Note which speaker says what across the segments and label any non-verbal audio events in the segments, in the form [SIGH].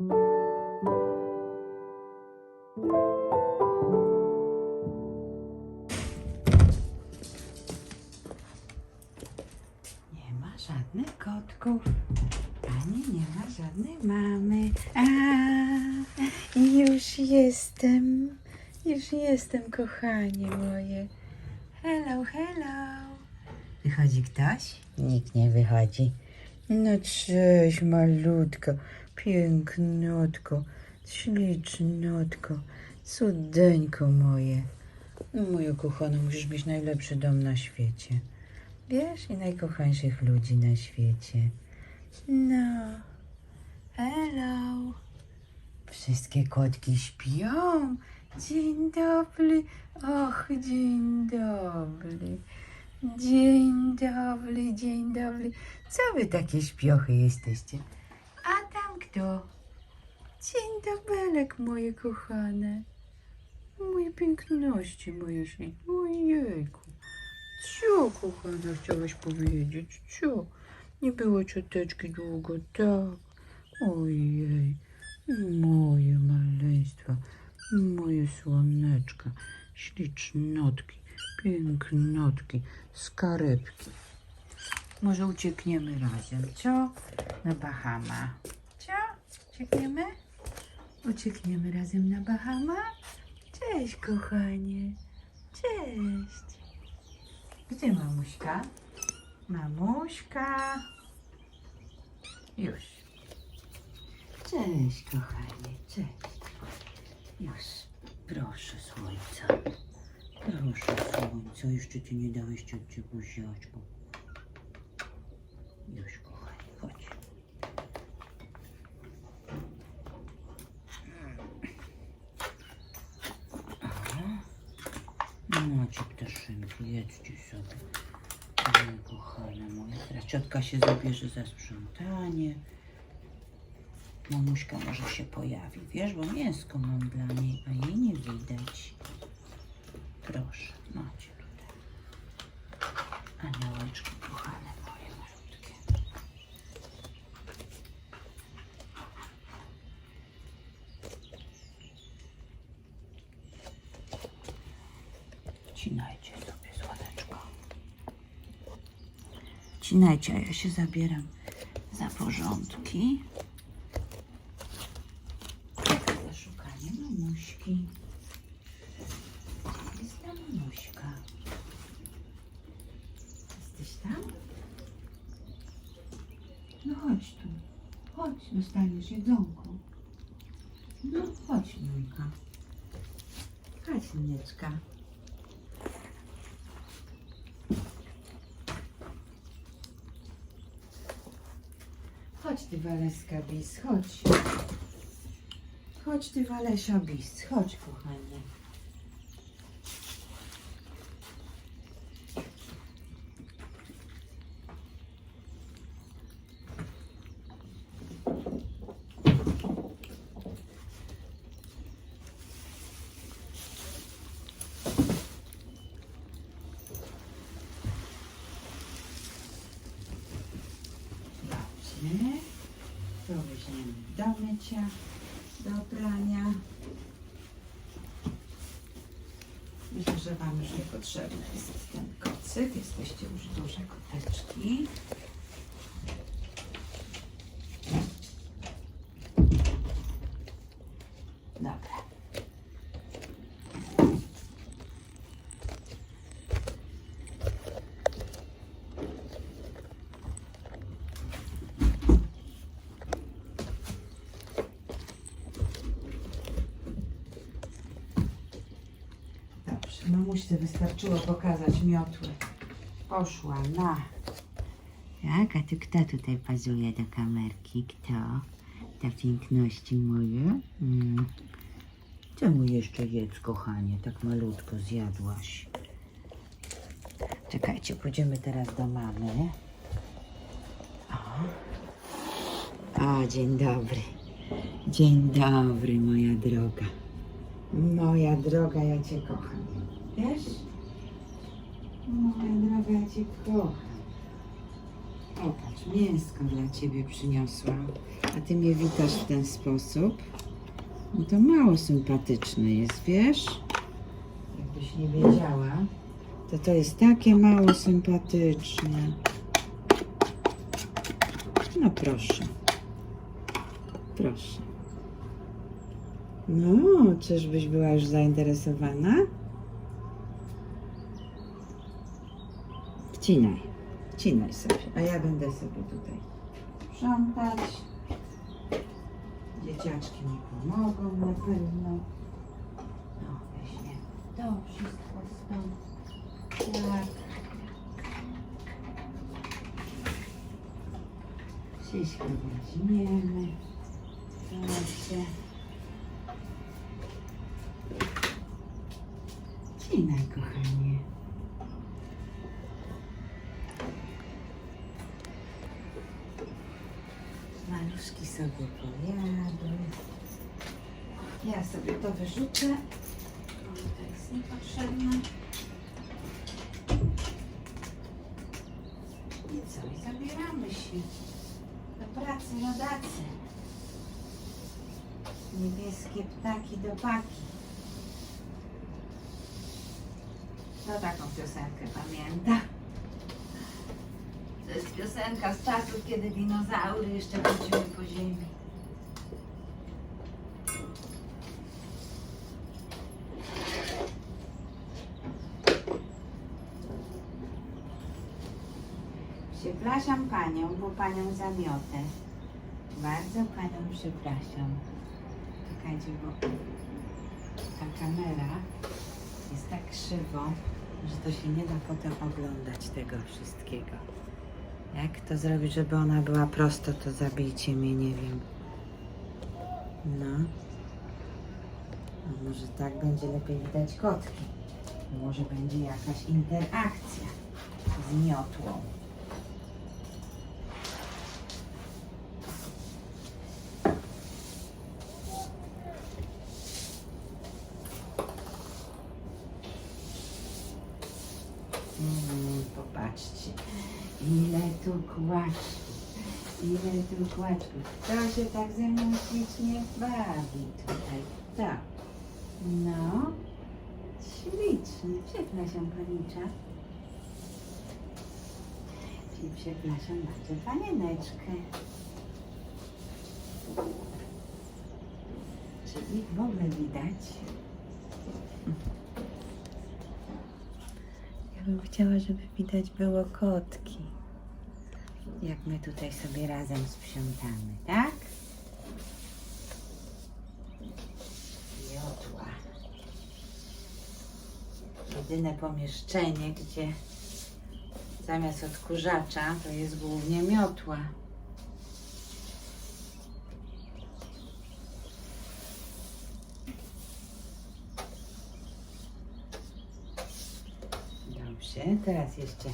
Speaker 1: Nie ma żadnych kotków, ani nie ma żadnej mamy. A, już jestem, już jestem, kochanie moje. Hello, hello. Wychodzi ktoś? Nikt nie wychodzi. No cześć, malutko, pięknotko, ślicznotko, cudeńko moje. No, moja kochana, musisz mieć najlepszy dom na świecie. Wiesz, i najkochańszych ludzi na świecie. No. Hello. Wszystkie kotki śpią. Dzień dobry. Och, dzień dobry. Dzień dobry, dzień dobry. Co wy takie śpiochy jesteście? A tam kto? Dzień dobelek, moje kochane. Moje piękności, moje śliczne. Ojejku. Co, kochana, chciałaś powiedzieć? Co? Nie było cioteczki długo, tak? Ojej, moje maleństwa, moje słoneczka, ślicznotki, pięknotki, skarepki. Może uciekniemy razem, co? Na Bahama. Co? Uciekniemy? Uciekniemy razem na Bahama? Cześć, kochanie. Cześć. Gdzie mamuśka? Mamuśka. Już. Cześć, kochanie, cześć. Już. Proszę, słońca. Proszę, słońca. Jeszcze ty nie dałeś ciocie buziaczku. Już, kochanie, chodź. Macie ptaszynki, jedzcie sobie. Moje kochane moje. Teraz ciotka się zabierze za sprzątanie. Mamuśka może się pojawi, wiesz, bo mięsko mam dla niej, a jej nie widać. Proszę, macie tutaj. Aniołeczki kochane moje malutkie. Wcinajcie sobie słoneczko. Wcinajcie, a ja się zabieram za porządki. Za szukanie mamuśki. Jest tam mamuśka. Jesteś tam? No chodź tu. Chodź, dostaniesz jedzonko. No chodź, Jujka. Chodź, Nieczka. Chodź ty Waleska bis, chodź. Chodź ty Walesio bis, chodź kochanie. Dobrze. Weźmiemy do mycia, do prania. Myślę, że Wam już niepotrzebny jest ten kocyk. Jesteście już duże koteczki. Dobra. Dobrze, mamuśce wystarczyło pokazać miotły. Poszła na... Tak, a ty kto tutaj pazuje do kamerki? Kto? Te piękności moje? Mm. Czemu jeszcze jedz, kochanie? Tak malutko zjadłaś. Czekajcie, pójdziemy teraz do mamy. O, o dzień dobry. Dzień dobry, moja droga. Moja droga, ja Cię kocham. Wiesz? Moja droga, ja Cię kocham. Popatrz, mięsko dla ciebie przyniosłam. A ty mnie witasz w ten sposób. No to mało sympatyczne jest, wiesz? Jakbyś nie wiedziała, to to jest takie mało sympatyczne. No proszę. Proszę. No, czyżbyś była już zainteresowana? Wcinaj. Wcinaj sobie, a ja będę sobie tutaj sprzątać. Dzieciaczki mi pomogą na pewno. No, weźmie to wszystko stąd. Tak. Wszystko weźmiemy. Proszę. Sobie. Ja sobie to wyrzucę. To jest niepotrzebne. I co? I zabieramy się do pracy, rodacy. Niebieskie ptaki do paki. Kto taką piosenkę pamięta? To jest piosenka z czasów, kiedy dinozaury jeszcze chodziły po ziemi. Przepraszam panią, bo panią zamiotę. Bardzo panią przepraszam. Czekajcie, bo ta kamera jest tak krzywo, że to się nie da potem oglądać tego wszystkiego. Jak to zrobić, żeby ona była prosto, to zabijcie mnie, nie wiem. No. A może tak będzie lepiej widać kotki. Może będzie jakaś interakcja z miotłą. Mm, popatrzcie, ile tu kłaczków, ile tu kłaczków. Kto się tak ze mną ślicznie bawi tutaj? Tak. No, ślicznie. Przepraszam, panicza. Przepraszam bardzo, panieneczkę. Czy ich w ogóle widać? Ja bym chciała, żeby widać było kotki. Jak my tutaj sobie razem sprzątamy, tak? Miotła. Jedyne pomieszczenie, gdzie zamiast odkurzacza to jest głównie miotła. Dobrze, teraz jeszcze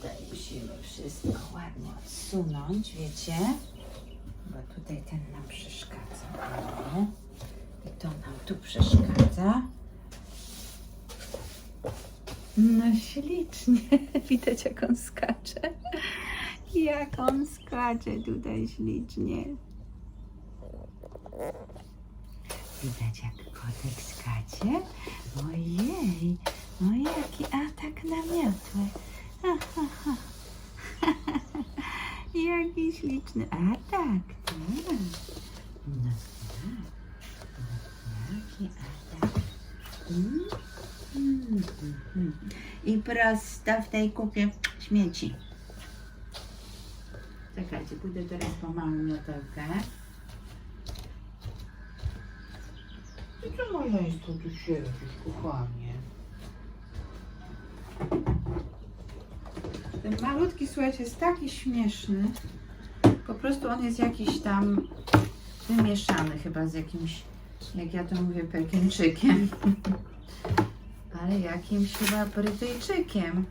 Speaker 1: tutaj musimy wszystko ładnie odsunąć, wiecie? Bo tutaj ten nam przeszkadza. O, I to nam tu przeszkadza. No ślicznie. [LAUGHS] Widać jak on skacze. Jak on skacze tutaj ślicznie. Widać jak kotek skacze. Ojej, no jaki atak na [LAUGHS] Jaki śliczny atak. Tak. No tak. No, mm, mm. I prosto w tej kupie śmieci. Czekajcie, pójdę teraz po małą miotełkę. I co maleństwo tu siedzisz, kochanie? Ten malutki, słuchajcie, jest taki śmieszny. Po prostu on jest jakiś tam wymieszany chyba z jakimś, jak ja to mówię, pekinczykiem. [LAUGHS] Ale jakimś chyba Brytyjczykiem.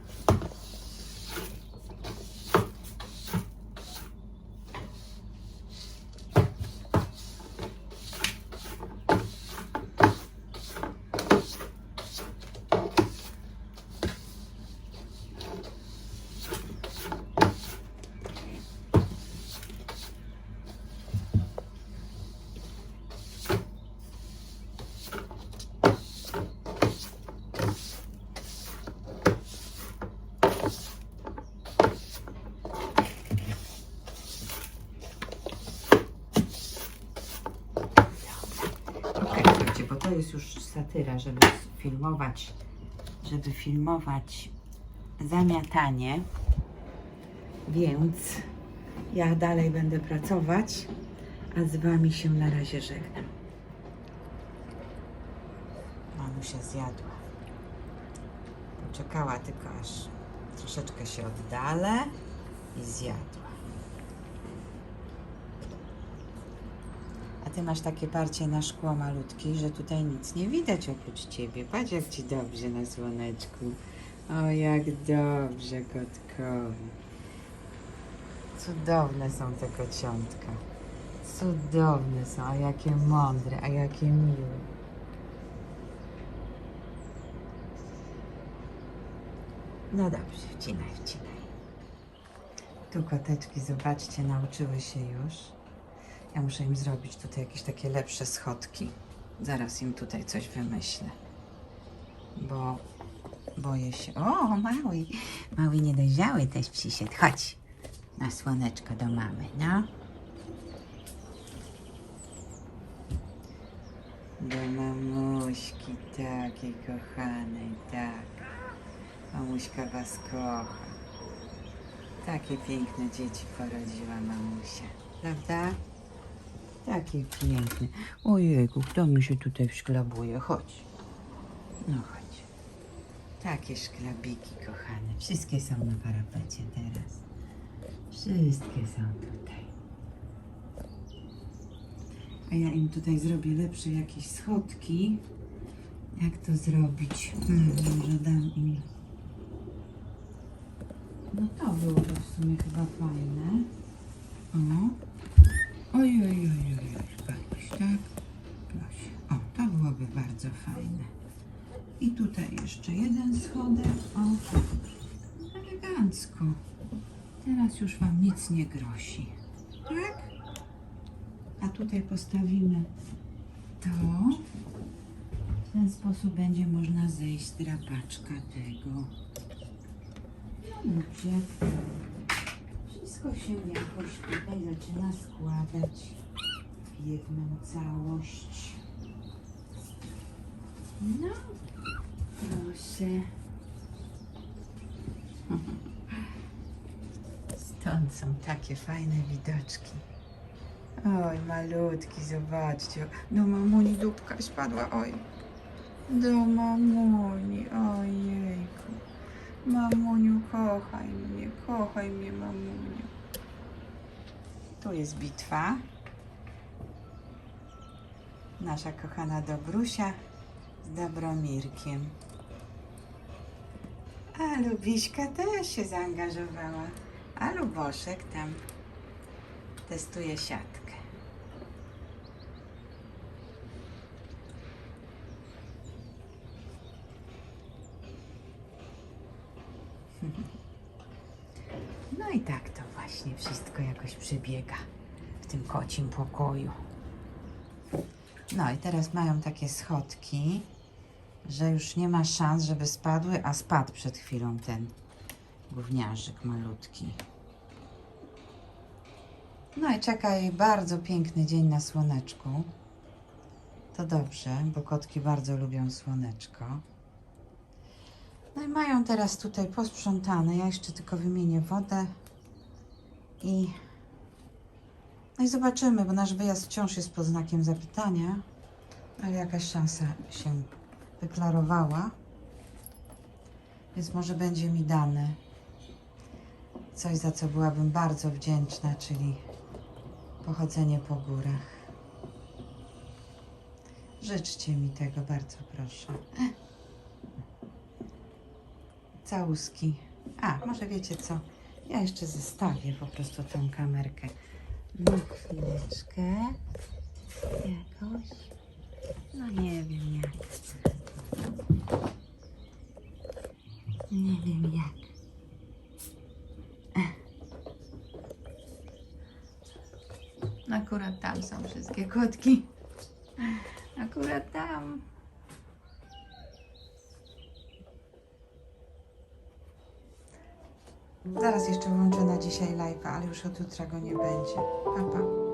Speaker 1: to jest już satyra, żeby filmować, żeby filmować zamiatanie. Więc ja dalej będę pracować, a z Wami się na razie żegnam. Mamusia zjadła. Poczekała tylko aż troszeczkę się oddalę i zjadła. A ty masz takie parcie na szkło malutkie, że tutaj nic nie widać oprócz ciebie. Patrz jak ci dobrze na słoneczku. O, jak dobrze kotkowi. Cudowne są te kociątka. Cudowne są, a jakie mądre, a jakie miłe. No dobrze, wcinaj, wcinaj. Tu koteczki, zobaczcie, nauczyły się już. Ja muszę im zrobić tutaj jakieś takie lepsze schodki. Zaraz im tutaj coś wymyślę. Bo boję się. O, mały. Mały niedojrzały też przyszedł. Chodź na słoneczko do mamy, no. Do mamuśki takiej kochanej, tak. Mamuśka was kocha. Takie piękne dzieci porodziła mamusia, prawda? Takie piękne. Ojejku, kto mi się tutaj wszklabuje? Chodź. No chodź. Takie szklabiki, kochane. Wszystkie są na parapecie teraz. Wszystkie są tutaj. A ja im tutaj zrobię lepsze jakieś schodki. Jak to zrobić? Hmm, może dam im... No to byłoby w sumie chyba fajne. O. Oj, oj, oj, oj, oj, Patrz, tak? Proszę. O, to byłoby bardzo fajne. I tutaj jeszcze jeden schodek. O, elegancko. Teraz już Wam nic nie grozi. Tak? A tutaj postawimy to. W ten sposób będzie można zejść z drapaczka tego. No dobrze. Wszystko się jakoś tutaj zaczyna składać w jedną całość. No, proszę. Stąd są takie fajne widoczki. Oj, malutki, zobaczcie. Do mamuni dupka spadła, oj. Do mamuni, ojejku. Mamuniu, kochaj mnie, kochaj mnie, mamuniu. Tu jest bitwa. Nasza kochana Dobrusia z Dobromirkiem. A Lubiśka też się zaangażowała. A Luboszek tam testuje siatkę. No i tak to właśnie wszystko jakoś przebiega w tym kocim pokoju. No i teraz mają takie schodki, że już nie ma szans, żeby spadły, a spadł przed chwilą ten gówniarzyk malutki. No i czeka jej bardzo piękny dzień na słoneczku. To dobrze, bo kotki bardzo lubią słoneczko. No i mają teraz tutaj posprzątane. Ja jeszcze tylko wymienię wodę i. No i zobaczymy, bo nasz wyjazd wciąż jest pod znakiem zapytania, ale jakaś szansa się wyklarowała. Więc może będzie mi dane coś, za co byłabym bardzo wdzięczna, czyli pochodzenie po górach. Życzcie mi tego, bardzo proszę. Całuski. A, może wiecie co? Ja jeszcze zostawię po prostu tą kamerkę. Na chwileczkę. Jakoś. No nie wiem jak. Nie wiem jak. Akurat tam są wszystkie kotki. Akurat tam. Zaraz jeszcze włączę na dzisiaj live'a, ale już od jutra go nie będzie. Pa, pa.